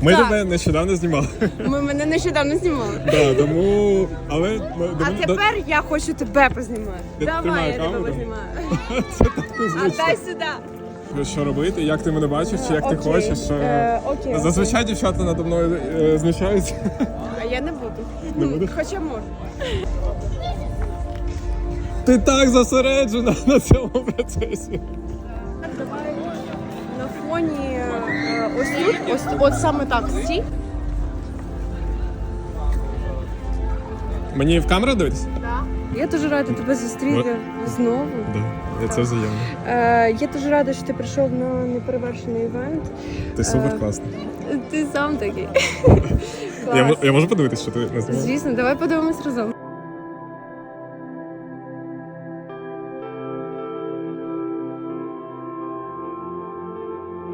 Ми Так. тебе нещодавно знімали. Ми мене нещодавно знімали. Да, тому. Але ми- А тому- тепер я хочу тебе познімати. Я Давай, тримаю я тебе камеру. познімаю. Це так А незвично. дай сюди. Що робити, як ти мене бачиш, чи як ти Окей. хочеш. що- Е, окей. Зазвичай дівчата надо мною е, знущаються. А я не буду. Не будеш? Хоча можу. Ти так зосереджена на цьому процесі. Давай на фоні е, тут, ось от саме так стій. Мені в камеру дивитися? Я дуже рада тебе зустріти знову. Да, я це взаємно. Е, я дуже рада, що ти прийшов на неперевершений івент. Ти супер класний. Ти сам такий. Клас. мо- я можу подивитися, що ти не знімав? Звісно, давай подивимось разом.